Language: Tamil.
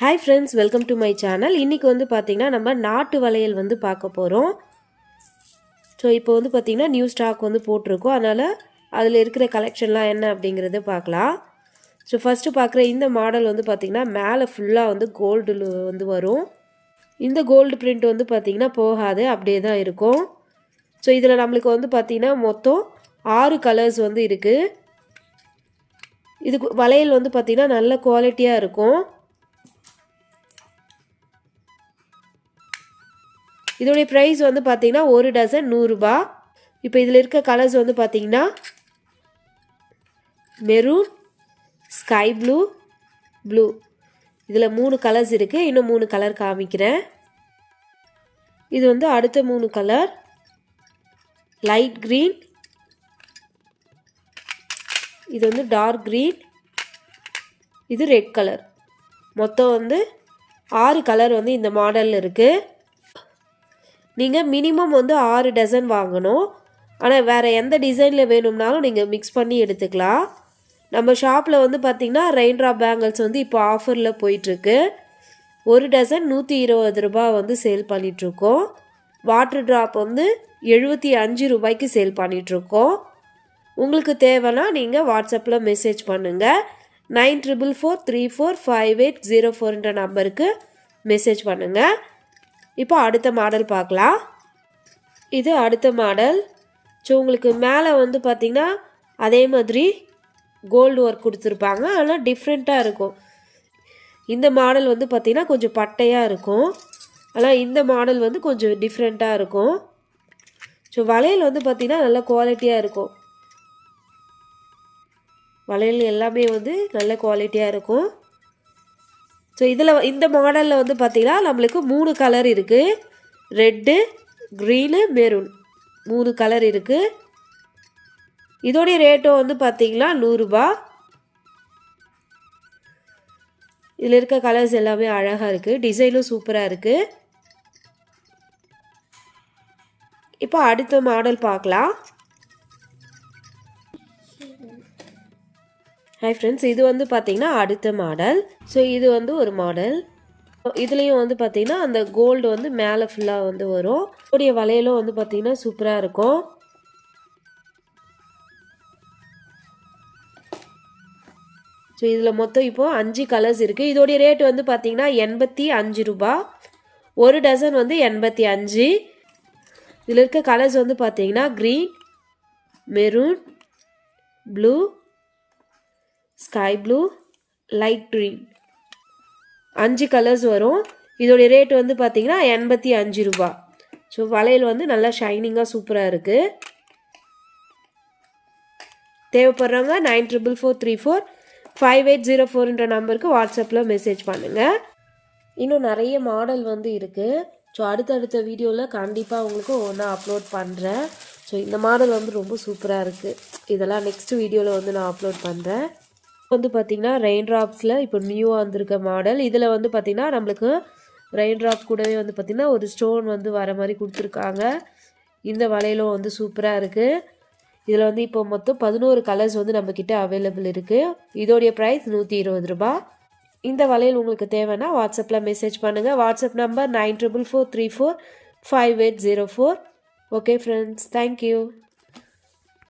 Hi friends welcome to my channel இன்றைக்கி வந்து பார்த்திங்கன்னா நம்ம நாட்டு வளையல் வந்து பார்க்க போகிறோம் ஸோ இப்போ வந்து பார்த்திங்கன்னா நியூ ஸ்டாக் வந்து போட்டிருக்கோம். அதனால் அதில் இருக்கிற கலெக்ஷன்லாம் என்ன அப்படிங்கிறத பார்க்கலாம். ஸோ ஃபஸ்ட்டு பார்க்குற இந்த மாடல் வந்து பார்த்திங்கன்னா மேலே ஃபுல்லாக வந்து கோல்டு வந்து வரும். இந்த கோல்டு பிரிண்ட் வந்து பார்த்திங்கன்னா போகாது அப்படியே தான் இருக்கும். ஸோ இதில் நம்மளுக்கு வந்து பார்த்திங்கன்னா மொத்தம் ஆறு கலர்ஸ் வந்து இருக்குது இதுக்கு வளையல் வந்து பார்த்திங்கன்னா நல்ல குவாலிட்டியாக இருக்கும். இதோடைய ப்ரைஸ் வந்து பார்த்திங்கன்னா ஒரு டசன் நூறுரூபா இப்போ இதில் இருக்க கலர்ஸ் வந்து பார்த்திங்கன்னா மெரூன் ஸ்கை ப்ளூ ப்ளூ இதில் மூணு கலர்ஸ் இருக்குது இன்னும் மூணு கலர் காமிக்கிறேன். இது வந்து அடுத்த மூணு கலர் லைட் க்ரீன் இது வந்து டார்க் க்ரீன் இது ரெட் கலர் மொத்தம் வந்து ஆறு கலர் வந்து இந்த மாடலில் இருக்குது நீங்கள் மினிமம் வந்து ஆறு டசன் வாங்கணும். ஆனால் வேறு எந்த டிசைனில் வேணும்னாலும் நீங்கள் மிக்ஸ் பண்ணி எடுத்துக்கலாம். நம்ம ஷாப்பில் வந்து பார்த்திங்கன்னா ரெயின் ட்ராப் பேங்கிள்ஸ் வந்து இப்போ ஆஃபரில் போயிட்டுருக்கு. ஒரு டசன் நூற்றி இருபது ரூபா வந்து சேல் பண்ணிகிட்ருக்கோம் வாட்ரு ட்ராப் வந்து எழுபத்தி அஞ்சு ரூபாய்க்கு சேல் பண்ணிகிட்ருக்கோம் உங்களுக்கு தேவைன்னா நீங்கள் வாட்ஸ்அப்பில் மெசேஜ் பண்ணுங்கள் nine triple four three four five eight zero ஃபோர்ன்ற நம்பருக்கு மெசேஜ் பண்ணுங்கள் இப்போ அடுத்த மாடல் பார்க்கலாம். இது அடுத்த மாடல். ஸோ உங்களுக்கு மேலே வந்து பார்த்திங்கன்னா அதே மாதிரி கோல்டு ஒர்க் கொடுத்துருப்பாங்க. ஆனால் டிஃப்ரெண்ட்டாக இருக்கும். இந்த மாடல் வந்து பார்த்திங்கன்னா கொஞ்சம் பட்டையாக இருக்கும். ஆனால் இந்த மாடல் வந்து கொஞ்சம் டிஃப்ரெண்ட்டாக இருக்கும். ஸோ வளையல் வந்து பார்த்திங்கன்னா நல்ல குவாலிட்டியாக இருக்கும். வளையல் எல்லாமே வந்து நல்ல குவாலிட்டியாக இருக்கும். ஸோ இதில் இந்த மாடலில் வந்து பார்த்திங்கன்னா நம்மளுக்கு மூணு கலர் இருக்குது ரெட்டு க்ரீனு மெரூன் மூணு கலர் இருக்குது இதோடைய ரேட்டும் வந்து பார்த்திங்கன்னா நூறுரூபா இதில் இருக்க கலர்ஸ் எல்லாமே அழகாக இருக்குது டிசைனும் சூப்பராக இருக்குது இப்போ அடுத்த மாடல் பார்க்கலாம். ஹை ஃப்ரெண்ட்ஸ் இது வந்து பார்த்தீங்கன்னா அடுத்த மாடல் ஸோ இது வந்து ஒரு மாடல் இதுலேயும் வந்து பார்த்தீங்கன்னா அந்த கோல்டு வந்து மேலே ஃபுல்லாக வந்து வரும். உடைய வளையலும் வந்து பார்த்தீங்கன்னா சூப்பராக இருக்கும். ஸோ இதில் மொத்தம் இப்போது அஞ்சு கலர்ஸ் இருக்குது இதோடைய ரேட் வந்து பார்த்தீங்கன்னா எண்பத்தி அஞ்சு ரூபா. ஒரு டசன் வந்து எண்பத்தி அஞ்சு. இதில் இருக்க கலர்ஸ் வந்து பார்த்தீங்கன்னா green maroon blue sky blue light green அஞ்சு கலர்ஸ் வரும். இதோடைய ரேட் வந்து பார்த்தீங்கன்னா எண்பத்தி அஞ்சு ரூபா. ஸோ வளையல் வந்து நல்லா ஷைனிங்காக சூப்பராக இருக்குது தேவைப்படுறவங்க nine triple four three four five eight zero ஃபோர்ன்ற நம்பருக்கு வாட்ஸ்அப்பில் மெசேஜ் பண்ணுங்கள் இன்னும் நிறைய மாடல் வந்து இருக்குது ஸோ அடுத்தடுத்த வீடியோவில் கண்டிப்பாக உங்களுக்கு ஒன்றா அப்லோட் பண்ணுறேன் ஸோ இந்த மாடல் வந்து ரொம்ப சூப்பராக இருக்குது இதெல்லாம் நெக்ஸ்ட் வீடியோவில் வந்து நான் அப்லோட் பண்ணுறேன் வந்து பார்த்திங்கன்னா ரெயின் ட்ராப்ஸில் இப்போ நியூவாக வந்திருக்க மாடல் இதில் வந்து பார்த்திங்கன்னா நம்மளுக்கு ரெயின் ட்ராப் கூடவே வந்து பார்த்திங்கன்னா ஒரு ஸ்டோன் வந்து வர மாதிரி கொடுத்துருக்காங்க. இந்த வளையலும் வந்து சூப்பராக இருக்குது இதில் வந்து இப்போ மொத்தம் பதினோரு கலர்ஸ் வந்து நம்மக்கிட்ட அவைலபிள் இருக்குது இதோடைய ப்ரைஸ் நூற்றி இருபது ரூபா. இந்த வளையல் உங்களுக்கு தேவைன்னா வாட்ஸ்அப்பில் மெசேஜ் பண்ணுங்கள் WhatsApp number nine triple four three four five eight zero four okay friends thank you